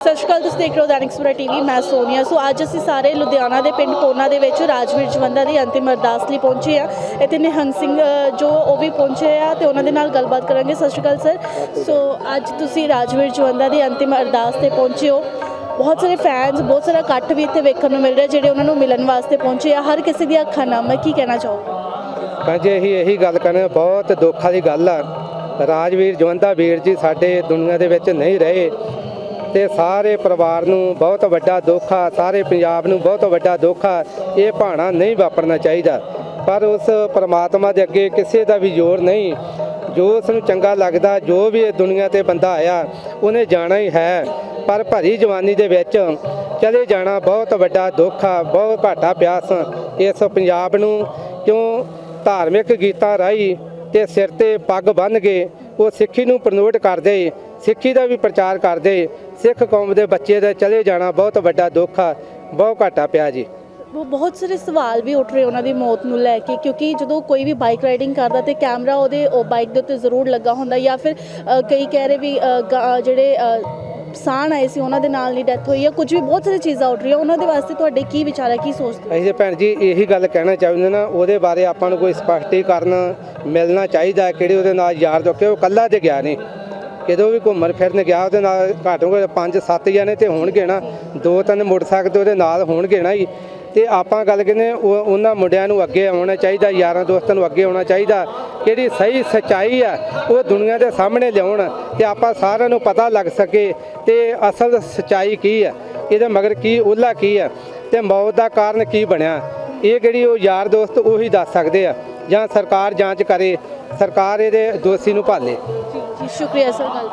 ਸਤਿ ਸ਼੍ਰੀ ਅਕਾਲ ਤੁਸੀਂ ਦੇਖ ਰਹੇ ਹੋ ਦੈਨਿਕ ਸਵੇਰਾ ਟੀਵੀ ਮੈਂ ਸੋਨੀਆ। ਸੋ ਅੱਜ ਅਸੀਂ ਸਾਰੇ ਲੁਧਿਆਣਾ ਦੇ ਪਿੰਡ ਕੋਨਾ ਦੇ ਵਿੱਚ ਰਾਜਵੀਰ ਜਵੰਦਾ ਦੀ ਅੰਤਿਮ ਅਰਦਾਸ ਲਈ ਪਹੁੰਚੇ ਆ ਇੱਥੇ ਨਿਹੰਗ ਸਿੰਘ ਅ, ਜੋ ਉਹ ਵੀ ਪਹੁੰਚੇ ਆ ਤੇ ਉਹਨਾਂ ਦੇ ਨਾਲ ਗੱਲਬਾਤ ਕਰਾਂਗੇ। ਸਤਿ ਸ਼੍ਰੀ ਅਕਾਲ ਸਰ। ਸੋ ਅੱਜ ਤੁਸੀਂ ਰਾਜਵੀਰ ਜਵੰਦਾ ਦੀ ਅੰਤਿਮ ਅਰਦਾਸ ਤੇ ਪਹੁੰਚੇ ਹੋ। ਬਹੁਤ ਸਾਰੇ ਫੈਨਸ ਬਹੁਤ ਸਾਰਾ ਇਕੱਠ ਵੀ ਇੱਥੇ ਵੇਖਣ ਨੂੰ ਮਿਲ ਰਿਹਾ ਜਿਹੜੇ ਉਹਨਾਂ ਨੂੰ ਮਿਲਣ ਵਾਸਤੇ ਪਹੁੰਚੇ ਆ। ਹਰ ਕਿਸੇ ਦੀਆਂ ਅੱਖਾਂ ਨਮ ਹੈ। ਕੀ ਕਹਿਣਾ ਚਾਹੋਗੇ? ਹਾਂਜੀ ਇਹੀ ਇਹੀ ਗੱਲ ਕਰਨੇ ਬਹੁਤ ਦੁੱਖ ਵਾਲੀ ਗੱਲ ਆ। ਰਾਜਵੀਰ ਜਵੰਦਾ ਵੀਰ ਜੀ ਸਾਡੇ ਦੁਨੀਆ ਦੇ ਵਿੱਚ ਨਹੀਂ ਰਹੇ। ਤੇ ਸਾਰੇ ਪਰਿਵਾਰ ਨੂੰ ਬਹੁਤ ਵੱਡਾ ਦੁੱਖ ਆ, ਸਾਰੇ ਪੰਜਾਬ ਨੂੰ ਬਹੁਤ ਵੱਡਾ ਦੁੱਖ ਆ। ਇਹ ਭਾਣਾ ਨਹੀਂ ਵਾਪਰਨਾ ਚਾਹੀਦਾ। ਪਰ ਉਸ ਪਰਮਾਤਮਾ ਦੇ ਅੱਗੇ ਕਿਸੇ ਦਾ ਵੀ ਜ਼ੋਰ ਨਹੀਂ। ਜੋ ਉਸ ਨੂੰ ਚੰਗਾ ਲੱਗਦਾ, ਜੋ ਵੀ ਇਹ ਦੁਨੀਆ ਤੇ ਬੰਦਾ ਆਇਆ, ਉਹਨੇ ਜਾਣਾ ਹੀ ਹੈ। ਪਰ ਭਰੀ ਜਵਾਨੀ ਦੇ ਵਿੱਚ ਚਲੇ ਜਾਣਾ ਬਹੁਤ ਵੱਡਾ ਦੁੱਖ ਆ, ਬਹੁਤ ਘਾਟਾ ਪਿਆਸ। ਇਸ ਪੰਜਾਬ ਨੂੰ ਕਿਉਂ ਧਾਰਮਿਕ ਗੀਤਾਂ ਰਾਹੀਂ ਤੇ ਸਿਰ ਤੇ ਪੱਗ ਬੰਨ੍ਹ ਕੇ ਉਹ ਸਿੱਖੀ ਨੂੰ ਪ੍ਰਮੋਟ ਕਰਦੇ, ਸਿੱਖੀ ਦਾ ਵੀ ਪ੍ਰਚਾਰ ਕਰਦੇ, ਸਿੱਖ ਕੌਮ ਦੇ ਬੱਚੇ ਦਾ ਚਲੇ ਜਾਣਾ ਬਹੁਤ ਵੱਡਾ ਦੁੱਖ ਆ, ਬਹੁਤ ਘਾਟਾ ਪਿਆ ਜੀ। ਉਹ ਬਹੁਤ ਸਾਰੇ ਸਵਾਲ ਵੀ ਉੱਠ ਰਹੇ ਉਹਨਾਂ ਦੀ ਮੌਤ ਨੂੰ ਲੈ ਕੇ, ਕਿਉਂਕਿ ਜਦੋਂ ਕੋਈ ਵੀ ਬਾਈਕ ਰਾਈਡਿੰਗ ਕਰਦਾ ਤੇ ਕੈਮਰਾ ਉਹਦੇ, ਉਹ ਬਾਈਕ ਦੇ ਉੱਤੇ ਜ਼ਰੂਰ ਲੱਗਾ ਹੁੰਦਾ ਜਾਂ ਫਿਰ ਕਈ ਕਹਿ ਰਹੇ ਵੀ ਜਿਹੜੇ ਸਾਣ ਆਏ ਸੀ ਉਹਨਾਂ ਦੇ ਨਾਲ ਨਹੀਂ ਡੈਥ ਹੋਈ ਹੈ ਕੁਝ ਵੀ ਬਹੁਤ ਸਾਰੀ ਚੀਜ਼ਾਂ ਉੱਠ ਰਹੀਆਂ ਉਹਨਾਂ ਦੇ ਵਾਸਤੇ ਤੁਹਾਡੇ ਕੀ ਵਿਚਾਰ ਹੈ ਕੀ ਸੋਚਦੇ ਅਸੀਂ ਤੇ ਭੈਣ ਜੀ ਇਹੀ ਗੱਲ ਕਹਿਣਾ ਚਾਹੁੰਦੇ ਨਾ ਉਹਦੇ ਬਾਰੇ ਆਪਾਂ ਨੂੰ ਕੋਈ ਸਪਸ਼ਟੀਕਰਨ ਮਿਲਣਾ ਚਾਹੀਦਾ ਹੈ, ਕਿਹੜੇ ਉਹਦੇ ਨਾਲ ਯਾਰ ਜੋ ਕਿ ਉਹ ਕੱਲਾ ਤੇ ਗਿਆ ਨਹੀਂ। ਕਿਦੋਂ ਵੀ ਘੁੰਮਣ ਫਿਰਨ ਗਿਆ ਉਹਦੇ ਨਾਲ ਘੱਟੋ ਘੱਟ ਹੋ 5-7 ਜਣੇ ਤੇ ਹੋਣਗੇ ਨਾ ਦੋ ਤਿੰਨ ਮੋਟਰਸਾਈਕਲ ਤੇ ਉਹਦੇ ਨਾਲ ਹੋਣਗੇ ਨਾ ਜੀ। ਤੇ ਆਪਾਂ ਗੱਲ ਕਹਿੰਦੇ ਉਹ ਉਹਨਾਂ ਮੁੰਡਿਆਂ ਨੂੰ ਅੱਗੇ ਆਉਣਾ ਚਾਹੀਦਾ, ਯਾਰਾਂ ਦੋਸਤਾਂ ਨੂੰ ਅੱਗੇ ਆਉਣਾ ਚਾਹੀਦਾ। ਕਿਹੜੀ ਸਹੀ ਸਚਾਈ ਆ, ਉਹ ਦੁਨੀਆ ਦੇ ਸਾਹਮਣੇ ਲਿਆਉਣ ਤੇ ਆਪਾਂ ਸਾਰਿਆਂ ਨੂੰ ਪਤਾ ਲੱਗ ਸਕੇ ਤੇ ਅਸਲ ਸਚਾਈ ਕੀ ਆ, ਇਹਦੇ ਮਗਰ ਕੀ ਉਹਲਾ ਕੀ ਆ ਤੇ ਮੌਤ ਦਾ ਕਾਰਨ ਕੀ ਬਣਿਆ। ਇਹ ਕਿਹੜੀ ਉਹ ਯਾਰ ਦੋਸਤ, ਉਹੀ ਦੱਸ ਸਕਦੇ ਆ, ਜਾਂ ਸਰਕਾਰ ਜਾਂਚ ਕਰੇ, ਸਰਕਾਰ ਇਹਦੇ ਦੋਸ਼ੀ ਨੂੰ ਭਾਲੇ। ਜੀ ਸ਼ੁਕਰੀਆ ਸਰ ਗੱਲ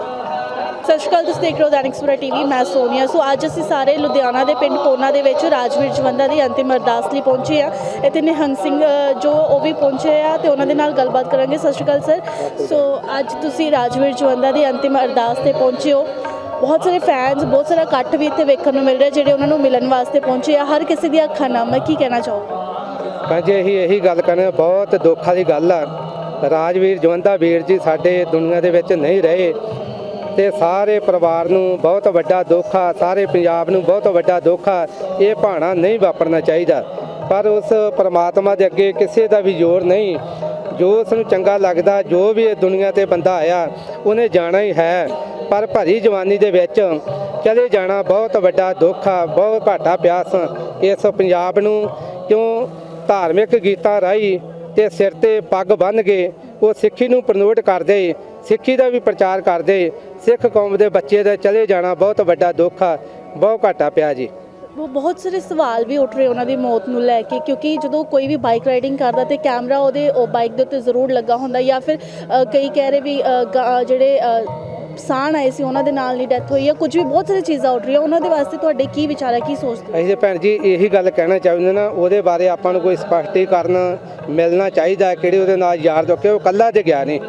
ਸਤਿ ਸ਼੍ਰੀ ਅਕਾਲ, ਤੁਸੀਂ ਦੇਖ ਰਹੇ ਹੋ ਦੈਨਿਕ ਸਵੇਰਾ ਟੀਵੀ, ਮੈਂ ਸੋਨੀਆ। ਸੋ ਅੱਜ ਅਸੀਂ ਸਾਰੇ ਲੁਧਿਆਣਾ ਦੇ ਪਿੰਡ ਕੋਨਾ ਦੇ ਵਿੱਚ ਰਾਜਵੀਰ ਜਵੰਦਾ ਦੀ ਅੰਤਿਮ ਅਰਦਾਸ ਲਈ ਪਹੁੰਚੇ ਆ ਇੱਥੇ ਨਿਹੰਗ ਸਿੰਘ ਜੋ ਉਹ ਵੀ ਪਹੁੰਚੇ ਆ ਤੇ ਉਹਨਾਂ ਦੇ ਨਾਲ ਗੱਲਬਾਤ ਕਰਾਂਗੇ। ਸਤਿ ਸ਼੍ਰੀ ਅਕਾਲ, ਸਰ। ਸੋ ਅੱਜ ਤੁਸੀਂ ਰਾਜਵੀਰ ਜਵੰਦਾ ਦੀ ਅੰਤਿਮ ਅਰਦਾਸ ਤੇ ਪਹੁੰਚੇ ਹੋ। ਬਹੁਤ ਸਾਰੇ ਫੈਨਸ ਬਹੁਤ ਸਾਰਾ ਇਕੱਠ ਵੀ ਇੱਥੇ ਵੇਖਣ ਨੂੰ ਮਿਲ ਰਿਹਾ, ਜਿਹੜੇ ਉਹਨਾਂ ਨੂੰ ਮਿਲਣ ਵਾਸਤੇ ਪਹੁੰਚੇ ਆ। ਹਰ ਕਿਸੇ ਦੀ ਅੱਖਾਂ ਨਮ ਹੈ ਕੀ ਕਹਿਣਾ ਚਾਹੋਗੇ? ਜੇ ਇਹੀ ਇਹੀ ਗੱਲ ਕਰਨੇ, ਬਹੁਤ ਦੁੱਖ ਵਾਲੀ ਗੱਲ ਆ। ਰਾਜਵੀਰ ਜਵੰਦਾ ਵੀਰ ਜੀ ਸਾਡੇ ਦੁਨੀਆ ਦੇ ਵਿੱਚ ਨਹੀਂ ਰਹੇ। ਤੇ ਸਾਰੇ ਪਰਿਵਾਰ ਨੂੰ ਬਹੁਤ ਵੱਡਾ ਦੁੱਖ ਆ, ਸਾਰੇ ਪੰਜਾਬ ਨੂੰ ਬਹੁਤ ਵੱਡਾ ਦੁੱਖ ਆ, ਇਹ ਭਾਣਾ ਨਹੀਂ ਵਾਪਰਨਾ ਚਾਹੀਦਾ। ਪਰ ਉਸ ਪਰਮਾਤਮਾ ਦੇ ਅੱਗੇ ਕਿਸੇ ਦਾ ਵੀ ਜ਼ੋਰ ਨਹੀਂ। ਜੋ ਉਸ ਨੂੰ ਚੰਗਾ ਲੱਗਦਾ, ਜੋ ਵੀ ਇਹ ਦੁਨੀਆ ਤੇ ਬੰਦਾ ਆਇਆ, ਉਹਨੇ ਜਾਣਾ ਹੀ ਹੈ। ਪਰ ਭਰੀ ਜਵਾਨੀ ਦੇ ਵਿੱਚ ਚਲੇ ਜਾਣਾ ਬਹੁਤ ਵੱਡਾ ਦੁੱਖ ਆ, ਬਹੁਤ ਘਾਟਾ ਪਿਆਸ ਇਸ ਪੰਜਾਬ ਨੂੰ। ਕਿਉਂ? ਧਾਰਮਿਕ ਗੀਤਾਂ ਰਾਹੀਂ ਤੇ ਸਿਰ ਤੇ ਪੱਗ ਬੰਨ੍ਹ ਕੇ ਉਹ ਸਿੱਖੀ ਨੂੰ ਪ੍ਰਮੋਟ ਕਰਦੇ, ਸਿੱਖੀ ਦਾ ਵੀ ਪ੍ਰਚਾਰ ਕਰਦੇ, ਸਿੱਖ ਕੌਮ ਦੇ ਬੱਚੇ ਦਾ ਚਲੇ ਜਾਣਾ ਬਹੁਤ ਵੱਡਾ ਦੁੱਖ ਆ, ਬਹੁਤ ਘਾਟਾ ਪਿਆ ਜੀ। ਉਹ ਬਹੁਤ ਸਾਰੇ ਸਵਾਲ ਵੀ ਉੱਠ ਰਹੇ ਉਹਨਾਂ ਦੀ ਮੌਤ ਨੂੰ ਲੈ ਕੇ, ਕਿਉਂਕਿ ਜਦੋਂ ਕੋਈ ਵੀ ਬਾਈਕ ਰਾਈਡਿੰਗ ਕਰਦਾ ਤੇ ਕੈਮਰਾ ਉਹਦੇ, ਉਹ ਬਾਈਕ ਦੇ ਉੱਤੇ ਜ਼ਰੂਰ ਲੱਗਾ ਹੁੰਦਾ ਜਾਂ ਫਿਰ ਕਈ ਕਹਿ ਰਹੇ ਵੀ ਜਿਹੜੇ ਸਾਣ ਆਏ ਸੀ ਉਹਨਾਂ ਦੇ ਨਾਲ ਨਹੀਂ ਡੈਥ ਹੋਈ ਹੈ ਕੁਝ ਵੀ ਬਹੁਤ ਸਾਰੀ ਚੀਜ਼ਾਂ ਉੱਠ ਰਹੀਆਂ ਉਹਨਾਂ ਦੇ ਵਾਸਤੇ ਤੁਹਾਡੇ ਕੀ ਵਿਚਾਰ ਹੈ ਕੀ ਸੋਚਦੇ ਅਸੀਂ ਤੇ ਭੈਣ ਜੀ ਇਹੀ ਗੱਲ ਕਹਿਣਾ ਚਾਹੁੰਦੇ ਨਾ ਉਹਦੇ ਬਾਰੇ ਆਪਾਂ ਨੂੰ ਕੋਈ ਸਪਸ਼ਟੀਕਰਨ ਮਿਲਣਾ ਚਾਹੀਦਾ ਹੈ, ਕਿਹੜੇ ਉਹਦੇ ਨਾਲ ਯਾਰ ਜੋ ਕਿ ਉਹ ਕੱਲਾ ਤੇ ਗਿਆ ਨਹੀਂ।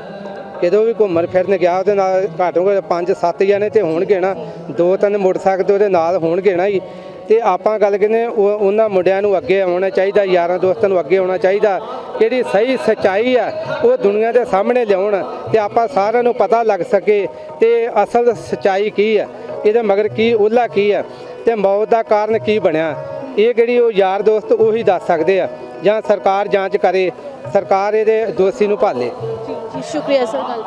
ਕਿਦੋਂ ਵੀ ਘੁੰਮਣ ਫਿਰਨ ਗਿਆ ਉਹਦੇ ਨਾਲ ਘੱਟ ਹੋ 5-7 ਜਣੇ ਤੇ ਹੋਣਗੇ ਨਾ ਦੋ ਤਿੰਨ ਮੋਟਰਸਾਈਕਲ ਤੇ ਉਹਦੇ ਨਾਲ ਹੋਣਗੇ ਨਾ ਜੀ। ਤੇ ਆਪਾਂ ਗੱਲ ਕਹਿੰਦੇ ਉਹ ਉਹਨਾਂ ਮੁੰਡਿਆਂ ਨੂੰ ਅੱਗੇ ਆਉਣਾ ਚਾਹੀਦਾ, ਯਾਰਾਂ ਦੋਸਤਾਂ ਨੂੰ ਅੱਗੇ ਆਉਣਾ ਚਾਹੀਦਾ। ਕਿਹੜੀ ਸਹੀ ਸਚਾਈ ਆ, ਉਹ ਦੁਨੀਆ ਦੇ ਸਾਹਮਣੇ ਲਿਆਉਣ ਤੇ ਆਪਾਂ ਸਾਰਿਆਂ ਨੂੰ ਪਤਾ ਲੱਗ ਸਕੇ ਤੇ ਅਸਲ ਸਚਾਈ ਕੀ ਆ, ਇਹਦੇ ਮਗਰ ਕੀ ਉਹਲਾ ਕੀ ਆ ਤੇ ਮੌਤ ਦਾ ਕਾਰਨ ਕੀ ਬਣਿਆ। ਇਹ ਕਿਹੜੀ ਉਹ ਯਾਰ ਦੋਸਤ ਉਹੀ ਦੱਸ ਸਕਦੇ ਆ, ਜਾਂ ਸਰਕਾਰ ਜਾਂਚ ਕਰੇ, ਸਰਕਾਰ ਇਹਦੇ ਦੋਸ਼ੀ ਨੂੰ ਭਾਲੇ। ਜੀ ਸ਼ੁਕਰੀਆ ਸਰ ਗੱਲ